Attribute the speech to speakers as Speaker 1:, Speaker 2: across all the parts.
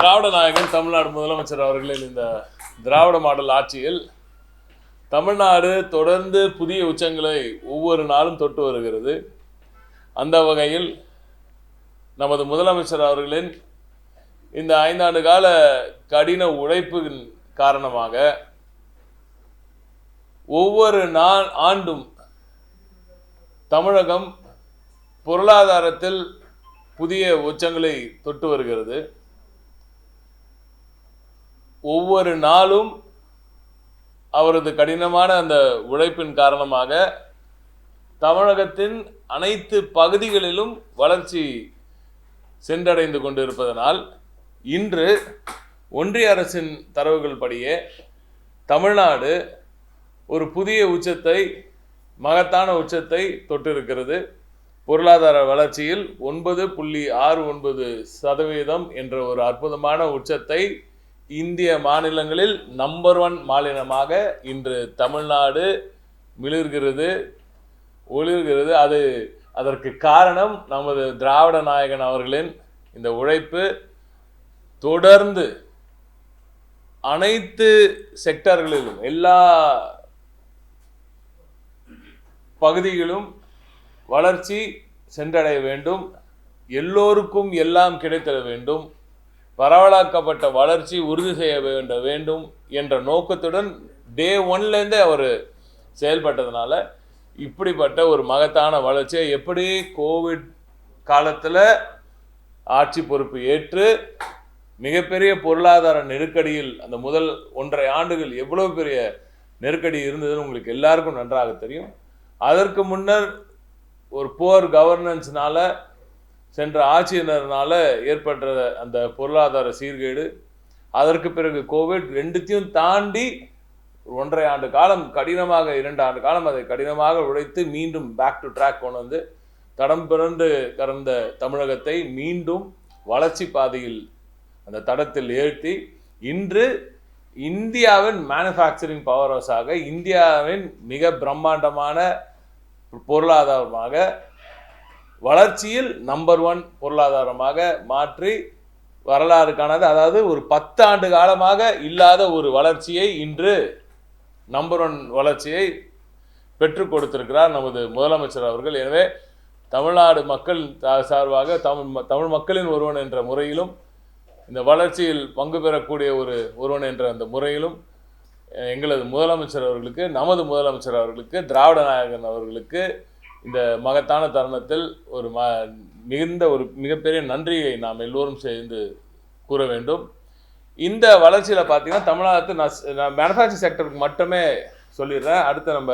Speaker 1: திராவிட நாயகன் தமிழ்நாடு முதலமைச்சர் அவர்களின் இந்த திராவிட மாடல் ஆட்சியில் தமிழ்நாடு தொடர்ந்து புதிய உச்சங்களை ஒவ்வொரு நாளும் தொட்டு வருகிறது. அந்த வகையில் நமது முதலமைச்சர் அவர்களின் இந்த ஐந்தாண்டு கால கடின உழைப்பின் காரணமாக ஒவ்வொரு நாள் ஆண்டும் தமிழகம் பொருளாதாரத்தில் புதிய உச்சங்களை தொட்டு வருகிறது. ஒவ்வொரு நாளும் அவரது கடினமான அந்த உழைப்பின் காரணமாக தமிழகத்தின் அனைத்து பகுதிகளிலும் வளர்ச்சி சென்றடைந்து கொண்டிருப்பதனால் இன்று ஒன்றிய அரசின் தரவுகள் படியே தமிழ்நாடு ஒரு புதிய உச்சத்தை மகத்தான உச்சத்தை தொட்டிருக்கிறது. பொருளாதார வளர்ச்சியில் ஒன்பது புள்ளி ஆறு ஒன்பது சதவீதம் என்ற ஒரு அற்புதமான உச்சத்தை இந்திய மாநிலங்களில் நம்பர் ஒன் மாநிலமாக இன்று தமிழ்நாடு மிளிர்கிறது. ஒளிர்கிறது. அது அதற்கு காரணம் நமது திராவிட நாயகன் அவர்களின் இந்த உழைப்பு. தொடர்ந்து அனைத்து செக்டர்களிலும் எல்லா பகுதிகளும் வளர்ச்சி சென்றடைய வேண்டும். எல்லோருக்கும் எல்லாம் கிடைத்திட வேண்டும். பரவலாக்கப்பட்ட வளர்ச்சி உறுதி செய்ய வேண்ட வேண்டும் என்ற நோக்கத்துடன் டே ஒன்லேருந்தே அவர் செயல்பட்டதுனால இப்படிப்பட்ட ஒரு மகத்தான வளர்ச்சியை எப்படி கோவிட் காலத்தில் ஆட்சி பொறுப்பு ஏற்று மிகப்பெரிய பொருளாதார நெருக்கடியில் அந்த முதல் ஒன்றரை ஆண்டுகள் எவ்வளோ பெரிய நெருக்கடி இருந்ததுன்னு உங்களுக்கு எல்லாருக்கும் நன்றாக தெரியும். அதற்கு முன்னர் ஒரு போர் கவர்னன்ஸ்னால சென்ற ஆட்சியினர்னால ஏற்பட்ட அந்த பொருளாதார சீர்கேடு அதற்கு பிறகு கோவிட் ரெண்டுத்தையும் தாண்டி ஒன்றரை ஆண்டு காலம் கடினமாக இரண்டு ஆண்டு காலம் அதை கடினமாக உழைத்து மீண்டும் பேக் டு ட்ராக் கொண்டு வந்து தடம் பிறந்து கறந்த தமிழகத்தை மீண்டும் வளர்ச்சி பாதையில் அந்த தடத்தில் ஏற்றி இன்று இந்தியாவின் மேனுஃபேக்சரிங் பவர் ஹவுஸாக இந்தியாவின் மிக பிரம்மாண்டமான பொருளாதாரமாக வளர்ச்சியில் நம்பர் ஒன் பொருளாதாரமாக மாற்றி வரலாறு காணாது அதாவது ஒரு பத்து ஆண்டு காலமாக இல்லாத ஒரு வளர்ச்சியை இன்று நம்பர் ஒன் வளர்ச்சியை பெற்றுக் கொடுத்திருக்கிறார் நமது முதலமைச்சர் அவர்கள். எனவே தமிழ்நாடு மக்கள் சார்பாக தமிழ் ம- தமிழ் மக்களின் ஒருவன் என்ற முறையிலும் இந்த வளர்ச்சியில் பங்கு பெறக்கூடிய ஒரு ஒருவன் என்ற அந்த முறையிலும் எங்களது முதலமைச்சர் அவர்களுக்கு நமது முதலமைச்சர் அவர்களுக்கு திராவிட நாயகன் அவர்களுக்கு இந்த மகத்தான தருணத்தில் ஒரு ம மிகுந்த ஒரு மிகப்பெரிய நன்றியை நாம் எல்லோரும் சேர்ந்து கூற வேண்டும். இந்த வளர்ச்சியில் பார்த்தீங்கன்னா தமிழ்நாட்டு நான் மேனுஃபேக்சரிங் செக்டருக்கு மட்டுமே சொல்லிடுறேன். அடுத்து நம்ம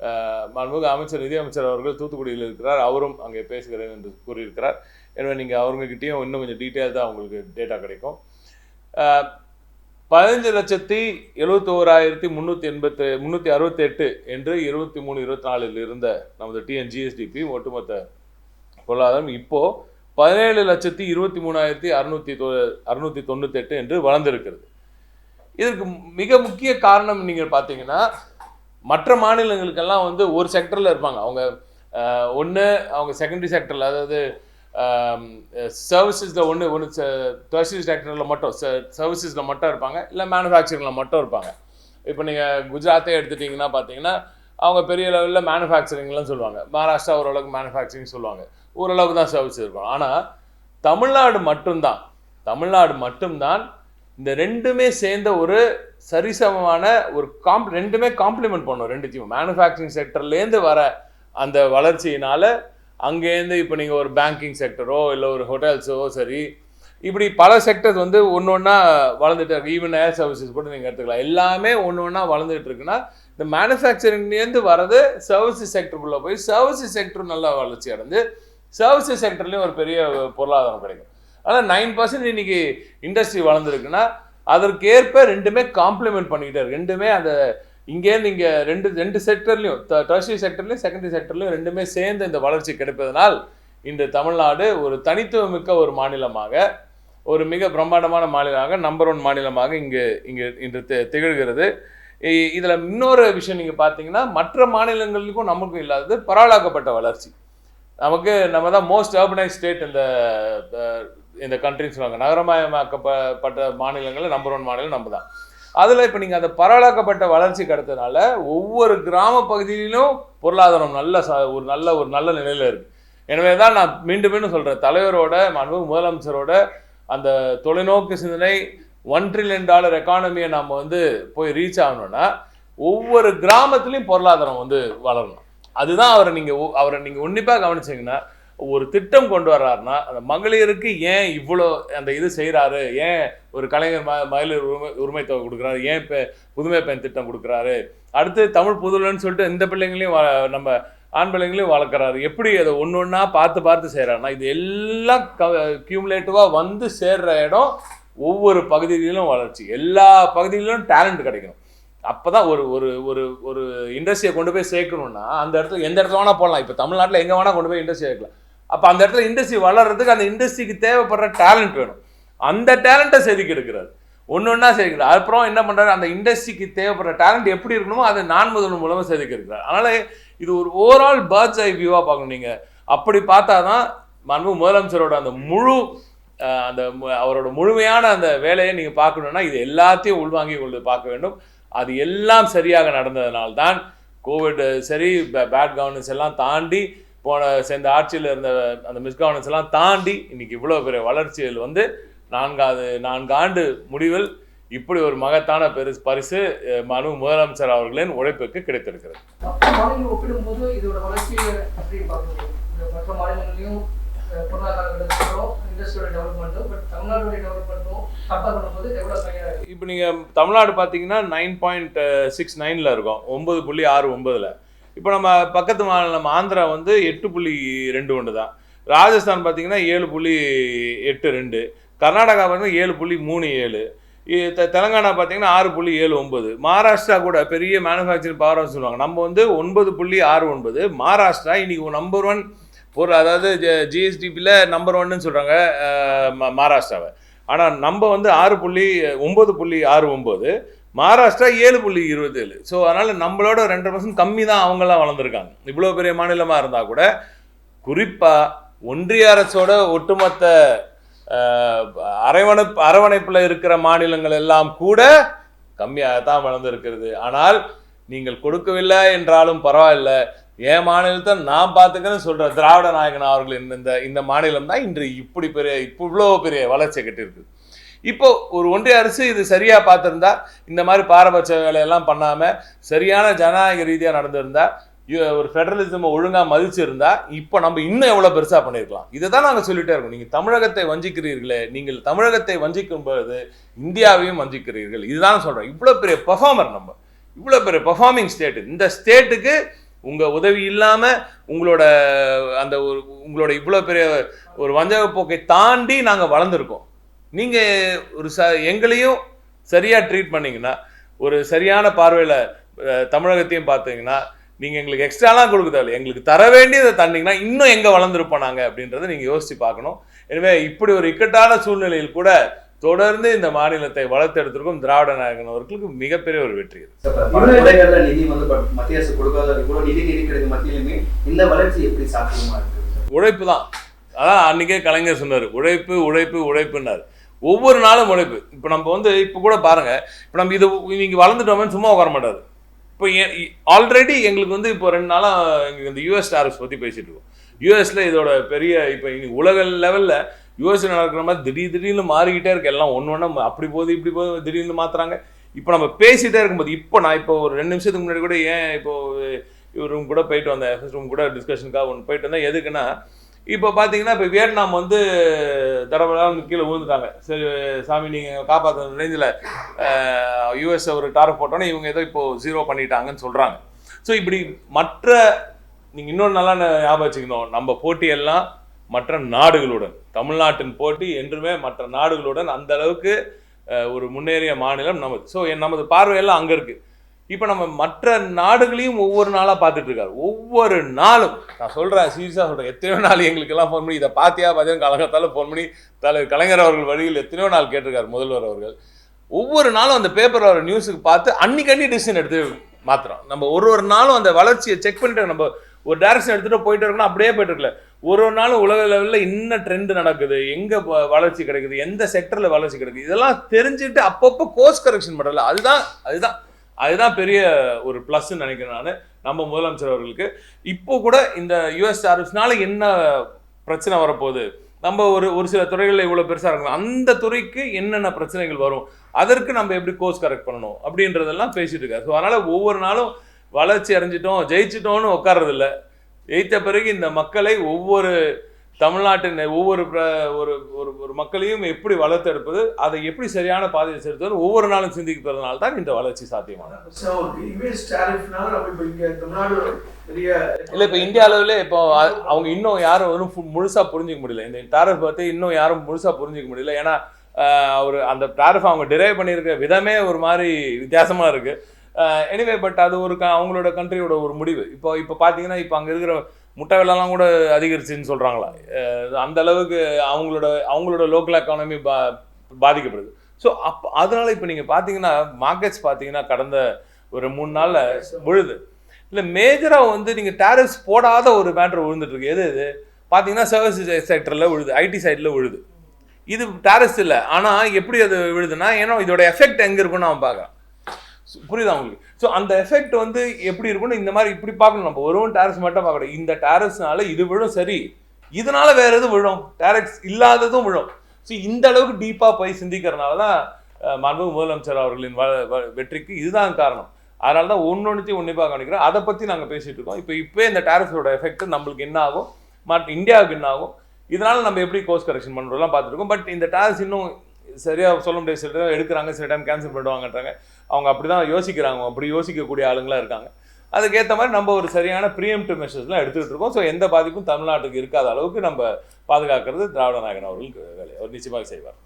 Speaker 1: அஹ், மாண்புமிகு அமைச்சர் நிதியமைச்சர் அவர்கள் தூத்துக்குடியில் இருக்கிறார். அவரும் அங்கே பேசுகிறேன் என்று கூறியிருக்கிறார். எனவே நீங்கள் அவங்ககிட்டயும் இன்னும் கொஞ்சம் டீட்டெயில் தான் உங்களுக்கு டேட்டா கிடைக்கும். பதினஞ்சு லட்சத்தி எழுபத்தி ஓராயிரத்தி முந்நூற்றி எண்பத்து முந்நூற்றி அறுபத்தி எட்டு என்று இருபத்தி மூணு இருபத்தி நாலில் இருந்த நமது டிஎன்ஜிஎஸ்டிபி ஒட்டுமொத்த பொருளாதாரம் இப்போது பதினேழு லட்சத்தி இருபத்தி மூணாயிரத்தி அறுநூற்றி தொ அறுநூற்றி தொண்ணூத்தெட்டு என்று வளர்ந்திருக்கிறது. இதற்கு மிக முக்கிய காரணம் நீங்கள் பார்த்தீங்கன்னா மற்ற மாநிலங்களுக்கெல்லாம் வந்து ஒரு செக்டரில் இருப்பாங்க. அவங்க ஒன்று அவங்க செகண்டரி செக்டரில் அதாவது சர்வீசஸில் ஒன்று ஒன்று டெர்ஷரி செக்டரில் மட்டும் சர்வீசஸில் மட்டும் இருப்பாங்க இல்லை மேனுஃபேக்சரிங்கில் மட்டும் இருப்பாங்க. இப்போ நீங்கள் குஜராத்தே எடுத்துட்டிங்கன்னா பார்த்தீங்கன்னா அவங்க பெரிய லெவலில் மேனுஃபேக்சரிங்லாம் சொல்லுவாங்க. மகாராஷ்டிரா ஓரளவுக்கு மேனுஃபேக்சரிங் சொல்லுவாங்க. ஓரளவுக்கு தான் சர்வீஸ் இருக்கும் ஆனால் தமிழ்நாடு மட்டும்தான் தமிழ்நாடு மட்டும்தான் இந்த ரெண்டுமே சேர்ந்த ஒரு சரிசமமான ஒரு காம் ரெண்டுமே காம்ப்ளிமெண்ட் பண்ணும் ரெண்டுத்தையும் மேனுஃபேக்சரிங் செக்டர்லேருந்து வர அந்த வளர்ச்சியினால் அங்கேருந்து இப்போ நீங்கள் ஒரு பேங்கிங் செக்டரோ இல்லை ஒரு ஹோட்டல்ஸோ சரி இப்படி பல செக்டர்ஸ் வந்து ஒன்று ஒன்றா வளர்ந்துட்டு இருக்கு. ஈவன் ஏர் சர்வீசஸ் கூட நீங்கள் எடுத்துக்கலாம். எல்லாமே ஒன்று ஒன்றா வளர்ந்துட்டு இருக்குன்னா இந்த மேனுஃபேக்சரிங்லேருந்து வரது சர்வீசஸ் செக்டருக்குள்ளே போய் சர்வீசஸ் செக்டர் நல்லா வளர்ச்சி அடைந்து சர்வீசஸ் செக்டர்லேயும் ஒரு பெரிய பொருளாதாரம் கிடைக்கும். ஆனால் நைன் பர்சன்ட் இன்னைக்கு இண்டஸ்ட்ரி வளர்ந்துருக்குன்னா அதற்கேற்ப ரெண்டுமே காம்ப்ளிமெண்ட் பண்ணிக்கிட்டே இருக்கு. ரெண்டுமே அந்த இங்கேருந்து இங்கே ரெண்டு ரெண்டு செக்டர்லையும் டர்ஷரி செக்டர்லையும் செகண்டரி செக்டர்லையும் ரெண்டுமே சேர்ந்து இந்த வளர்ச்சி கிடைப்பதனால் இன்று தமிழ்நாடு ஒரு தனித்துவமிக்க ஒரு மாநிலமாக ஒரு மிக பிரம்மாண்டமான மாநிலமாக நம்பர் ஒன் மாநிலமாக இங்கு இங்கு இன்று தி- திகழ்கிறது. இதில் இன்னொரு விஷயம் நீங்கள் பார்த்தீங்கன்னா மற்ற மாநிலங்களுக்கும் நமக்கும் இல்லாதது பரவலாக்கப்பட்ட வளர்ச்சி. நமக்கு நம்ம தான் மோஸ்ட் அர்பனைஸ் ஸ்டேட் இந்த இந்த கண்ட்ரின்னு சொல்லுவாங்க. நகரமயமாக்கப்பட்ட மாநிலங்களில் நம்பர் ஒன் மாநிலம் நம்ம தான். அதில் இப்போ நீங்கள் அந்த பரவலாக்கப்பட்ட வளர்ச்சி கடத்தனால ஒவ்வொரு கிராம பகுதியிலும் பொருளாதாரம் நல்ல ச ஒரு நல்ல ஒரு நல்ல நிலையில் இருக்குது எனவே தான் நான் மீண்டும் மீண்டும் சொல்கிறேன் தலைவரோட அன்பு முதலமைச்சரோட அந்த தொலைநோக்கு சிந்தனை ஒன் ட்ரில்லியன் டாலர் எக்கானமியை நம்ம வந்து போய் ரீச் ஆகணும்னா ஒவ்வொரு கிராமத்துலேயும் பொருளாதாரம் வந்து வளரணும். அதுதான் அவரை நீங்கள் அவரை நீங்கள் உன்னிப்பாக கவனிச்சீங்கன்னா ஒரு திட்டம் கொண்டு வர்றாருன்னா அந்த மகளிருக்கு ஏன் இவ்வளோ அந்த இது செய்கிறாரு ஏன் ஒரு கலைஞர் ம மகளிர் உரிமை உரிமை தொகை கொடுக்குறாரு? ஏன் இப்போ புதுமை பெண் திட்டம் கொடுக்குறாரு? அடுத்து தமிழ் புதுலன்னு சொல்லிட்டு இந்த பிள்ளைங்களையும் வ- நம்ம ஆண் பிள்ளைங்களையும் வளர்க்குறாரு. எப்படி அதை ஒன்று ஒன்றா பார்த்து பார்த்து செய்கிறாருன்னா இது எல்லாம் க கியூமுலேட்டிவாக வந்து சேர்ற இடம் ஒவ்வொரு பகுதியிலும் வளர்ச்சி. எல்லா பகுதிகளிலும் டேலண்ட் கிடைக்கணும். அப்பதான் ஒரு ஒரு ஒரு ஒரு இண்டஸ்ட்ரியை கொண்டு போய் சேர்க்கணும்னா அந்த இடத்துல எந்த இடத்துல வேணால் போடலாம். இப்போ தமிழ்நாட்டில் எங்கே வேணால் கொண்டு போய் இண்டஸ்ட்ரி சேர்க்கலாம். அப்போ அந்த இடத்துல இண்டஸ்ட்ரி வளர்றதுக்கு அந்த இண்டஸ்ட்ரிக்கு தேவைப்படுற டேலண்ட் வேணும். அந்த டேலண்ட்டை செதுக்கி எடுக்கிறார். ஒன்று ஒன்றா செதுக்கிறார். அப்புறம் என்ன பண்ணுறாரு அந்த இண்டஸ்ட்ரிக்கு தேவைப்படுற டேலண்ட் எப்படி இருக்கணுமோ அதை நான் முதல் மூலமாக செதுக்கி இருக்கிறார் அதனால் இது ஒரு ஓவரால் பேர்ட்ஸ் ஐ வியூவாக பார்க்கணும் நீங்கள் அப்படி பார்த்தா தான் மன்மு முதலமைச்சரோட அந்த முழு அந்த மு- அவரோட முழுமையான அந்த வேலையை நீங்கள் பார்க்கணுன்னா இது எல்லாத்தையும் உள்வாங்கி கொண்டு பார்க்க வேண்டும். அது எல்லாம் சரியாக நடந்ததுனால்தான் கோவிட் சரி பேட் கவர்னன்ஸ் எல்லாம் தாண்டி போன சேர்ந்த ஆட்சியில் இருந்த அந்த மிஸ்கவர்னன்ஸ் எல்லாம் தாண்டி இன்னைக்கு இவ்வளோ பெரிய வளர்ச்சிகள் வந்து நான்காவது நான்கு ஆண்டு முடிவில் இப்படி ஒரு மகத்தான பெருசு பரிசு மனு முதலமைச்சர் அவர்களின் உழைப்புக்கு கிடைத்திருக்கிறது. இப்போ நீங்கள் தமிழ்நாடு பார்த்தீங்கன்னா நைன் பாயிண்ட் சிக்ஸ் நைனில் இருக்கும். ஒம்பது புள்ளி ஆறு ஒம்பதில் இப்போ நம்ம பக்கத்து மாநிலம் ஆந்திரா வந்து எட்டு புள்ளி ரெண்டு ஒன்று தான் ராஜஸ்தான் பார்த்தீங்கன்னா ஏழு புள்ளி எட்டு ரெண்டு. கர்நாடகா பார்த்தீங்கன்னா ஏழு புள்ளி மூணு ஏழு. தெலங்கானா பார்த்தீங்கன்னா ஆறு புள்ளி ஏழு ஒன்பது. மகாராஷ்டிரா கூட பெரிய மேனுஃபேக்சரிங் பவர் ஹவுஸ் சொல்லுவாங்க. நம்ம வந்து ஒன்பது புள்ளி ஆறு ஒன்பது. மகாராஷ்டிரா இன்னைக்கு நம்பர் ஒன் பொருள் அதாவது ஜிஎஸ்டிபியில் நம்பர் ஒன்னு சொல்கிறாங்க மகாராஷ்டிராவை. ஆனால் நம்ம வந்து ஆறு புள்ளி ஒம்பது புள்ளி ஆறு ஒம்பது மகாராஷ்டிரா ஏழு புள்ளி இருபத்தேழு. ஸோ அதனால் நம்மளோட ரெண்டரை பர்சன்ட் கம்மி தான் அவங்கெல்லாம் வளர்ந்துருக்காங்க. இவ்வளோ பெரிய மாநிலமாக இருந்தால் கூட குறிப்பாக ஒன்றிய அரசோட ஒட்டுமொத்த அரவணை அரவணைப்பு அரவணைப்பில் இருக்கிற மாநிலங்கள் எல்லாம் கூட கம்மியாக தான் வளர்ந்துருக்கிறது. ஆனால் நீங்கள் கொடுக்கவில்லை என்றாலும் பரவாயில்ல. என் மாநிலத்தை நான் பார்த்துக்கிறேன்னு சொல்கிற திராவிட நாயகன் அவர்கள் இந்த- இந்த மாநிலம் தான் இன்று இப்படி பெரிய இப்போ இவ்வளோ பெரிய வளர்ச்சி கட்டிருக்குது இப்போ ஒரு ஒன்றிய அரசு இது சரியாக பார்த்திருந்தா இந்த மாதிரி பாரபட்ச வேலையெல்லாம் பண்ணாமல் சரியான ஜனநாயக ரீதியாக நடந்திருந்தா ஒரு ஃபெடரலிசம் ஒழுங்கா மதிச்சிருந்தா இப்போ நம்ம இன்னும் எவ்வளோ பெருசாக பண்ணிருக்கலாம். இதை தான் நாங்கள் சொல்லிட்டே இருக்கோம். நீங்கள் தமிழகத்தை வஞ்சிக்கிறீர்களே நீங்கள் தமிழகத்தை வஞ்சிக்கும் பொழுது இந்தியாவையும் வஞ்சிக்கிறீர்கள். இதுதான் சொல்கிறோம் இவ்வளோ பெரிய பெர்ஃபார்மர் நம்ம. இவ்வளோ பெரிய பெர்ஃபார்மிங் ஸ்டேட் இந்த ஸ்டேட்டுக்கு உங்கள் உதவி இல்லாமல் உங்களோட அந்த ஒரு உங்களோட இவ்வளோ பெரிய ஒரு வஞ்சக போக்கை தாண்டி நாங்கள் வளர்ந்துருக்கோம். நீங்க ஒரு ச எங்களையும் சரியா ட்ரீட் பண்ணீங்கன்னா ஒரு சரியான பார்வையில தமிழகத்தையும் பார்த்தீங்கன்னா நீங்க எங்களுக்கு எக்ஸ்ட்ராலாம் கொடுக்க தேவையில்லை எங்களுக்கு தர வேண்டியதை தந்தீங்கன்னா இன்னும் எங்க வளர்ந்துருப்போம் நாங்க அப்படின்றத நீங்க யோசிச்சு பார்க்கணும். எனவே இப்படி ஒரு இக்கட்டான சூழ்நிலையில் கூட தொடர்ந்து இந்த மாநிலத்தை வளர்த்தெடுத்திருக்கும் திராவிட நாயகன் அவர்களுக்கு மிகப்பெரிய ஒரு வெற்றி
Speaker 2: இந்த
Speaker 1: உழைப்பு தான். அதான் அன்னைக்கே கலைஞர் சொன்னார். உழைப்பு உழைப்பு உழைப்புன்னாரு. ஒவ்வொரு நாளும் உழைப்பு. இப்போ நம்ம வந்து இப்போ கூட பாருங்கள் இப்போ நம்ம இது இன்னைக்கு வளர்ந்துட்டோமே சும்மா உட்கார மாட்டாரு. இப்போ ஆல்ரெடி எங்களுக்கு வந்து இப்போ ரெண்டு நாளாக எங்களுக்கு இந்த யூஎஸ் டாரிஃப்ஸ் பற்றி பேசிகிட்டு இருக்கோம். யூஎஸில் இதோட பெரிய இப்போ இன்னைக்கு உலக லெவலில் யூஎஸ் நடக்கிற மாதிரி திடீர் திடீர்னு மாறிக்கிட்டே இருக்கு. எல்லாம் ஒன்று ஒன்று அப்படி போகுது இப்படி போகுது திடீர்னு மாத்துறாங்க. இப்போ நம்ம பேசிகிட்டே இருக்கும்போது இப்போ நான் இப்போ ஒரு ரெண்டு நிமிஷத்துக்கு முன்னாடி கூட ஏன் இப்போ இவர் ரூம் கூட போயிட்டு வந்தேன் ரூம் கூட டிஸ்கஷனுக்காக ஒன்று போயிட்டு வந்தேன். எதுக்குன்னா இப்போ பார்த்தீங்கன்னா இப்போ வியட்நாம் வந்து தடவை கீழே விழுந்துட்டாங்க. சரி சாமி நீங்கள் காப்பாற்ற ரேஞ்சில் யூஎஸ் ஒரு டார் போட்டோன்னே இவங்க ஏதோ இப்போ ஜீரோ பண்ணிட்டாங்கன்னு சொல்கிறாங்க ஸோ இப்படி மற்ற நீங்கள் இன்னொன்று நல்லா ஞாபகம் வச்சுக்கணும். நம்ம போட்டியெல்லாம் மற்ற நாடுகளுடன் தமிழ்நாட்டின் போட்டி என்றுமே மற்ற நாடுகளுடன் அந்த அளவுக்கு ஒரு முன்னேறிய மாநிலம் நமது. ஸோ நமது பார்வையெல்லாம் அங்கே இருக்குது இப்போ நம்ம மற்ற நாடுகளையும் ஒவ்வொரு நாளாக பார்த்துட்டு இருக்காரு. ஒவ்வொரு நாளும். நான் சொல்கிறேன் சீரியஸாக சொல்கிறேன் எத்தனையோ நாள் எங்களுக்கெல்லாம் ஃபோன் பண்ணி இதை பார்த்தியா பார்த்தியா கலகத்தால் ஃபோன் பண்ணி தலைவர் கலைஞர் அவர்கள் வழியில் எத்தனையோ நாள் கேட்டிருக்காரு முதல்வர் அவர்கள். ஒவ்வொரு நாளும் அந்த பேப்பர் வர நியூஸுக்கு பார்த்து அன்னைக்கு டிசிஷன் எடுத்து மாத்திரம் நம்ம ஒரு ஒரு நாளும் அந்த வளர்ச்சியை செக் பண்ணிட்டு நம்ம ஒரு டேரக்ஷன் எடுத்துகிட்டு போயிட்டு இருக்கணும் அப்படியே போயிட்டு இருக்கல. ஒரு ஒரு நாளும் உலக லெவலில் என்ன ட்ரெண்ட் நடக்குது எங்கே வளர்ச்சி கிடைக்குது எந்த செக்டரில் வளர்ச்சி கிடைக்குது இதெல்லாம் தெரிஞ்சுட்டு அப்பப்போ கோர்ஸ் கரெக்ஷன் பண்ணுறல அதுதான் அதுதான். அதுதான் பெரிய ஒரு ப்ளஸ்ன்னு நினைக்கிறேன் நான். நம்ம முதலமைச்சர் அவர்களுக்கு. இப்போ கூட இந்த யூஎஸ் டாரிஃப்ஸ்னால என்ன பிரச்சனை வரப்போகுது? நம்ம ஒரு ஒரு சில துறைகளில் இவ்வளோ பெருசாக இருக்கணும் அந்த துறைக்கு என்னென்ன பிரச்சனைகள் வரும்? அதற்கு நம்ம எப்படி கோர்ஸ் கரெக்ட் பண்ணணும்? அப்படின்றதெல்லாம் பேசிட்டு இருக்காரு. ஸோ அதனால் ஒவ்வொரு நாளும் வளர்ச்சி அடைஞ்சிட்டோம் ஜெயிச்சிட்டோம்னு உட்கார்றதில்ல. ஜெயித்த பிறகு இந்த மக்களை ஒவ்வொரு தமிழ்நாட்டின் ஒவ்வொரு ஒரு ஒரு ஒரு மக்களையும் எப்படி வளர்த்தெடுப்பது அதை எப்படி சரியான பாதையை செலுத்துவது ஒவ்வொரு நாளும் சிந்திக்கிறதுனால தான் இந்த வளர்ச்சி சாத்தியமானது. இல்லை இப்போ இந்திய அளவில் இப்போ அவங்க இன்னும் யாரும் ஒன்றும் ஃபு- முழுசா புரிஞ்சிக்க முடியல. இந்த டாரிஃப் பற்றி இன்னும் யாரும் முழுசா புரிஞ்சிக்க முடியல. ஏன்னா அவர் அந்த டாரிஃப் அவங்க டிரைவ் பண்ணியிருக்க விதமே ஒரு மாதிரி வித்தியாசமா இருக்கு. எனிவே பட் அது ஒரு அவங்களோட கண்ட்ரியோட ஒரு முடிவு. இப்போ இப்போ பார்த்தீங்கன்னா இப்போ அங்கே இருக்கிற முட்டை விலைலாம் கூட அதிகரிச்சுன்னு சொல்கிறாங்களா அந்த அளவுக்கு அவங்களோட அவங்களோட லோக்கல் எக்கானமி பா பாதிக்கப்படுது. ஸோ அப்போ அதனால் இப்போ நீங்கள் பார்த்தீங்கன்னா மார்க்கெட்ஸ் பார்த்தீங்கன்னா கடந்த ஒரு மூணு நாளில் விழுது. இல்லை மேஜராக வந்து நீங்கள் டேரிஃப்ஸ் போடாத ஒரு மேட்ரு விழுந்துட்டுருக்கு. எது இது? பார்த்தீங்கன்னா சர்வீஸ் செக்டரில் விழுது ஐடி சைடில் விழுது. இது டேரிஃப்ஸ் இல்லை. ஆனால் எப்படி அது விழுதுன்னா ஏன்னா இதோட எஃபெக்ட் எங்கே இருக்குன்னு அவன் பார்க்குறான் புரியுதா உங்களுக்கு? ஸோ அந்த எஃபெக்ட் வந்து எப்படி இருக்கும்னு இந்த மாதிரி இப்படி பார்க்கணும் நம்ம. ஒருவன் டேரஸ் மட்டும் பார்க்கணும். இந்த டேரஸ்னால இது விழும் சரி. இதனால வேற எதுவும் விழும்? டேரக்ஸ் இல்லாததும் விழும். ஸோ இந்த அளவுக்கு டீப்பாக போய் சிந்திக்கிறனால தான் அஹ், முதலமைச்சர் அவர்களின் வ- வ- வெற்றிக்கு இதுதான் காரணம். அதனால தான் ஒன்று ஒன்றுத்தையும் உன்னிப்பாக கவனிக்கிறோம் அதை பற்றி நாங்கள் பேசிட்டு இருக்கோம். இப்போ இப்போ இந்த டேரிஃபோட எஃபெக்ட் நம்மளுக்கு என்ன ஆகும்? மற்ற இந்தியாவுக்கு என்ன ஆகும்? இதனால நம்ம எப்படி கோர்ஸ் கரெக்ஷன் பண்ணுறோம்லாம் பார்த்துருக்கோம் பட் இந்த டேரஸ் இன்னும் சரியாக சொல்ல முடியாது. சில டைம் எடுக்கிறாங்க சில டைம் கேன்சல் பண்ணுவாங்கன்றாங்க அவங்க அப்படி தான் யோசிக்கிறாங்க அப்படி யோசிக்கக்கூடிய ஆளுங்களாம் இருக்காங்க. அதுக்கேற்ற மாதிரி நம்ம ஒரு சரியான ப்ரீஎம்டிவ் மெஷர்ஸ்லாம் எடுத்துக்கிட்டு இருக்கோம். ஸோ எந்த பாதிப்பும் தமிழ்நாட்டுக்கு இருக்காத அளவுக்கு நம்ம பாதுகாக்கிறது திராவிட நாயகன் அவர்களுக்கு வேலை. அவர் நிச்சயமாக செய்வார்.